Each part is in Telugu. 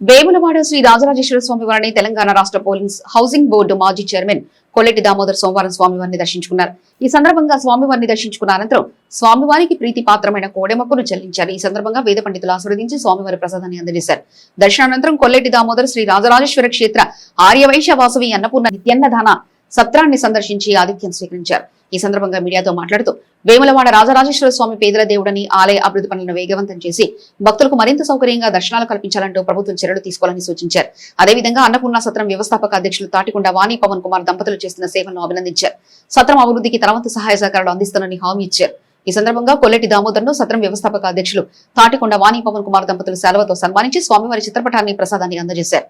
వేములవాడ శ్రీ రాజరాజేశ్వర స్వామి వారిని తెలంగాణ రాష్ట్ర పోలీస్ హౌసింగ్ బోర్డు మాజీ చైర్మన్ కొల్లెటి దామోదర్ సోమవారం స్వామివారిని దర్శించుకున్నారు. ఈ సందర్భంగా స్వామివారిని దర్శించుకున్న అనంతరం స్వామివారికి ప్రీతి పాత్రమైన కోడెమక్కును చెల్లించారు. ఈ సందర్భంగా వేద పండితులు ఆస్వాదించి స్వామివారి ప్రసాదాన్ని అందజేశారు. దర్శనానంతరం కొల్లెటి దామోదర్ శ్రీ రాజరాజేశ్వర క్షేత్ర ఆర్యవైశ్య వాసవి అన్నపూర్ణ నిత్యన్నదాన సత్రాన్ని సందర్శించి ఆతిథ్యం స్వీకరించారు. ఈ సందర్భంగా మీడియాతో మాట్లాడుతూ వేములవాడ రాజరాజేశ్వర స్వామి పేదల దేవుడని ఆలయ అభివృద్ధి పనులను వేగవంతం చేసి భక్తులకు మరింత సౌకర్యంగా దర్శనాలు కల్పించాలంటూ ప్రభుత్వం చర్యలు తీసుకోవాలని సూచించారు. అదేవిధంగా అన్నపూర్ణ సత్రం వ్యవస్థాపక అధ్యక్షులు తాటికొండ వాణి పవన్ కుమార్ దంపతులు చేస్తున్న సేవలను అభినందించారు. సత్రం అభివృద్ధికి తనవంతు సహాయ సహకారాలు అందిస్తానని హామీ ఇచ్చారు. ఈ సందర్భంగా కొల్లెటి దామోదర్ను సత్రం వ్యవస్థాపక అధ్యక్షులు తాటికొండ వాణి పవన్ కుమార్ దంపతులు సెలవుతో సన్మానించి స్వామివారి చిత్రపటాన్ని ప్రసాదాన్ని అందజేశారు.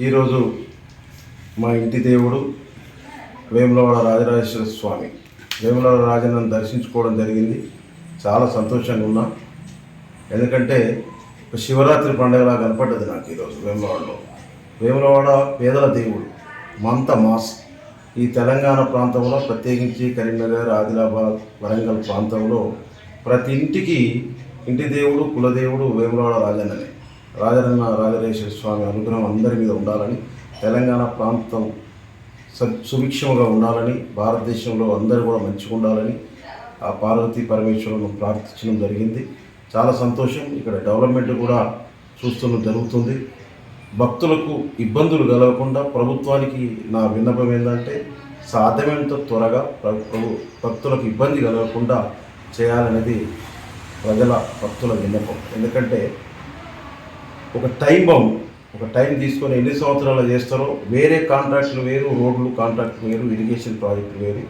ఈరోజు మా ఇంటి దేవుడు వేములవాడ రాజరాజేశ్వర స్వామి. వేములవాడ రాజన్నను దర్శించుకోవడం జరిగింది. చాలా సంతోషంగా ఉన్నా. ఎందుకంటే శివరాత్రి పండుగలా కనపడ్డది నాకు ఈరోజు వేములవాడలో. వేములవాడ పేదల దేవుడు మంత మాస్. ఈ తెలంగాణ ప్రాంతంలో ప్రత్యేకించి కరీంనగర్ ఆదిలాబాద్ వరంగల్ ప్రాంతంలో ప్రతి ఇంటికి ఇంటి దేవుడు కులదేవుడు వేములవాడ రాజన్ననే. రాజరన్న రాజరేశ్వర స్వామి అనుగ్రహం అందరి మీద ఉండాలని తెలంగాణ ప్రాంతం సుభిక్షముగా ఉండాలని భారతదేశంలో అందరూ కూడా మంచిగా ఉండాలని ఆ పార్వతీ పరమేశ్వరులను ప్రార్థించడం జరిగింది. చాలా సంతోషం. ఇక్కడ డెవలప్మెంట్ కూడా చూస్తున్న జరుగుతుంది. భక్తులకు ఇబ్బందులు కలగకుండా ప్రభుత్వానికి నా విన్నపం ఏంటంటే సాధ్యమైనంత త్వరగా ప్రభు భక్తులకు ఇబ్బంది కలగకుండా చేయాలనేది ప్రజల భక్తుల విన్నపం. ఎందుకంటే ఒక టైం బాంబు. ఒక టైం తీసుకొని ఎన్ని సంవత్సరాలు చేస్తారో వేరే కాంట్రాక్టులు వేరు రోడ్లు కాంట్రాక్టులు వేరు ఇరిగేషన్ ప్రాజెక్టులు వేరు.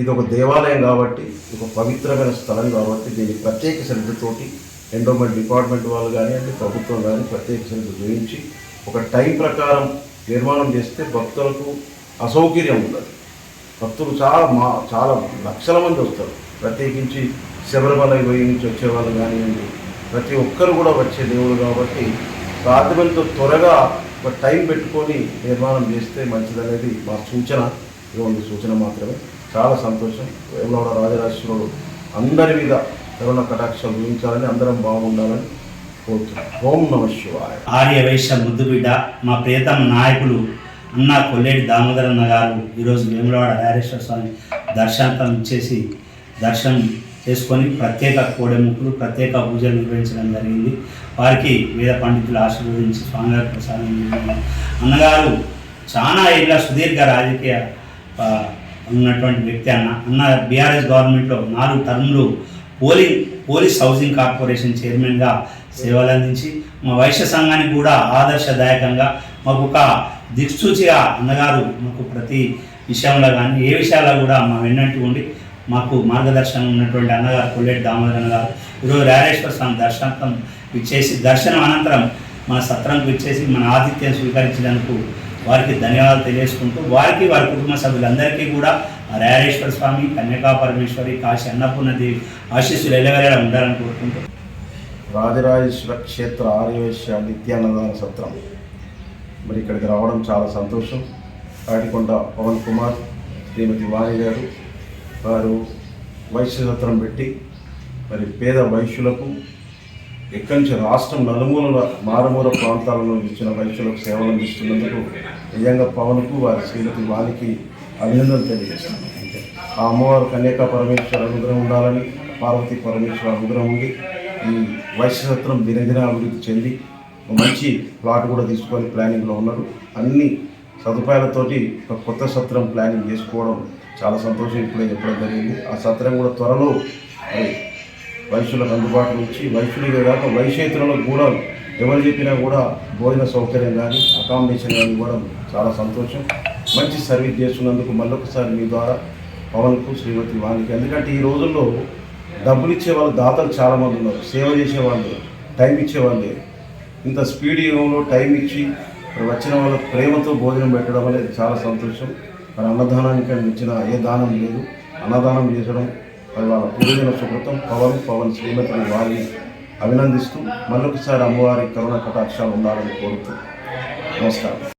ఇది ఒక దేవాలయం కాబట్టి ఒక పవిత్రమైన స్థలం కాబట్టి దీనికి ప్రత్యేక శ్రద్ధతోటి ఎండోమెంట్ డిపార్ట్మెంట్ వాళ్ళు కానివ్వండి ప్రభుత్వం కానీ ప్రత్యేక శ్రద్ధ చూపించి ఒక టైం ప్రకారం నిర్మాణం చేస్తే భక్తులకు అసౌకర్యం ఉండదు. భక్తులు చాలా మా చాలా లక్షల మంది వస్తారు. ప్రత్యేకించి శబరిమల పోయి నుంచి వచ్చే వాళ్ళు కానివ్వండి ప్రతి ఒక్కరు కూడా వచ్చే దేవుడు కాబట్టి సాధ్యమైనంత త్వరగా ఒక టైం పెట్టుకొని నిర్మాణం చేస్తే మంచిదనేది మా సూచన. ఇటువంటి సూచన మాత్రమే. చాలా సంతోషం. వేములవాడ రాజరాజేశ్వరుడు అందరి మీద కరోనా కటాక్షం ఊహించాలని అందరం బాగుండాలని కోరుతున్నాం. ఓం నమ శివాయ. ఆర్య వైశ్య ముద్దుబిడ్డ మా ప్రియతమ నాయకులు అన్న కొల్లేటి దామోదరన్న గారు ఈరోజు వేములవాడ రాజేశ్వర స్వామి దర్శనాంతం ఇచ్చేసి దర్శనం చేసుకొని ప్రత్యేక కోడెముక్కులు ప్రత్యేక పూజలు నిర్వహించడం జరిగింది. వారికి వేద పండితులు ఆశీర్వదించి స్వామివారి ప్రసాదం అన్నగారు చాలా ఏళ్ళ సుదీర్ఘ రాజకీయ ఉన్నటువంటి వ్యక్తి అన్న. అన్న బీఆర్ఎస్ గవర్నమెంట్లో నాలుగు టర్మ్లు పోలింగ్ పోలీస్ హౌసింగ్ కార్పొరేషన్ చైర్మన్గా సేవలు అందించి మా వైశ్య సంఘానికి కూడా ఆదర్శదాయకంగా మాకు ఒక దిక్సూచిగా అన్నగారు మాకు ప్రతి విషయంలో కానీ ఏ విషయాల్లో కూడా మా వెన్నట్టు ఉండి మాకు మార్గదర్శనం ఉన్నటువంటి అన్నగారు కొల్లేటి దామోదరన్ గారు ఈరోజు రాజేశ్వర స్వామి దర్శనార్థం ఇచ్చేసి దర్శనం అనంతరం మన సత్రంకు ఇచ్చేసి మన ఆతిథ్యం స్వీకరించినందుకు వారికి ధన్యవాదాలు తెలియజేసుకుంటూ వారికి వారి కుటుంబ సభ్యులందరికీ కూడా రారేశ్వర స్వామి కన్యకా పరమేశ్వరి కాశీ అన్నపూర్ణదేవి ఆశీస్సులు ఎలవేలా ఉండాలని కోరుకుంటూ. రాజరాజేశ్వర క్షేత్ర ఆర్యవేశ్య నిత్యాన్నదాన సత్రం. మరి ఇక్కడికి రావడం చాలా సంతోషం. కాటికొండ పవన్ కుమార్ శ్రీమతి వాణి గారు వారు వైశ్య సత్రం పెట్టి మరి పేద వైశ్యులకు ఎక్కడి నుంచి రాష్ట్రం నలుమూలల మారుమూల ప్రాంతాలలో ఇచ్చిన వైశ్యులకు సేవలు అందిస్తున్నందుకు నిజంగా పవన్కు వారి శ్రీమతి వారికి అభినందనలు తెలియజేస్తాను ఆ అమ్మవారు కన్యాక పరమేశ్వర అనుగ్రహం ఉండాలని పార్వతీ పరమేశ్వర అనుగ్రహం ఉండి ఈ వైశ్యసత్రం దినదిన అభివృద్ధి చెంది ఒక మంచి ప్లాట్ కూడా తీసుకొని ప్లానింగ్లో ఉన్నారు. అన్ని సదుపాయాలతోటి ఒక కొత్త సత్రం ప్లానింగ్ చేసుకోవడం చాలా సంతోషం ఇప్పుడే చెప్పడం జరిగింది. ఆ సత్రం కూడా త్వరలో మరి వైశ్యులకు అందుబాటులో వచ్చి వైశ్యులే కాక వైశ్యేతరులకు కూడా ఎవరు చెప్పినా కూడా భోజన సౌకర్యం కానీ అకామిడేషన్ కానీ ఇవ్వడం చాలా సంతోషం. మంచి సర్వీస్ చేస్తున్నందుకు మళ్ళొకసారి మీ ద్వారా పవన్కు శ్రీమతి వానికి ఎందుకంటే ఈ రోజుల్లో డబ్బులు ఇచ్చే వాళ్ళు దాతలు చాలామంది ఉన్నారు. సేవ చేసేవాళ్ళు టైం ఇచ్చేవాళ్ళు లేరు. ఇంత స్పీడ్ యుగంలో టైం ఇచ్చి వచ్చిన వాళ్ళకు ప్రేమతో భోజనం పెట్టడం అనేది చాలా సంతోషం. మరి అన్నదానానికి ఇచ్చిన ఏ దానం లేదు. అన్నదానం చేసడం మరి వాళ్ళ పూర్వజన సుకృతం పవన్ పవన్ శ్రీమతిని వారిని అభినందిస్తూ మళ్ళొకసారి అమ్మవారి కరుణ కటాక్షాలు ఉండాలని కోరుతూ నమస్కారం.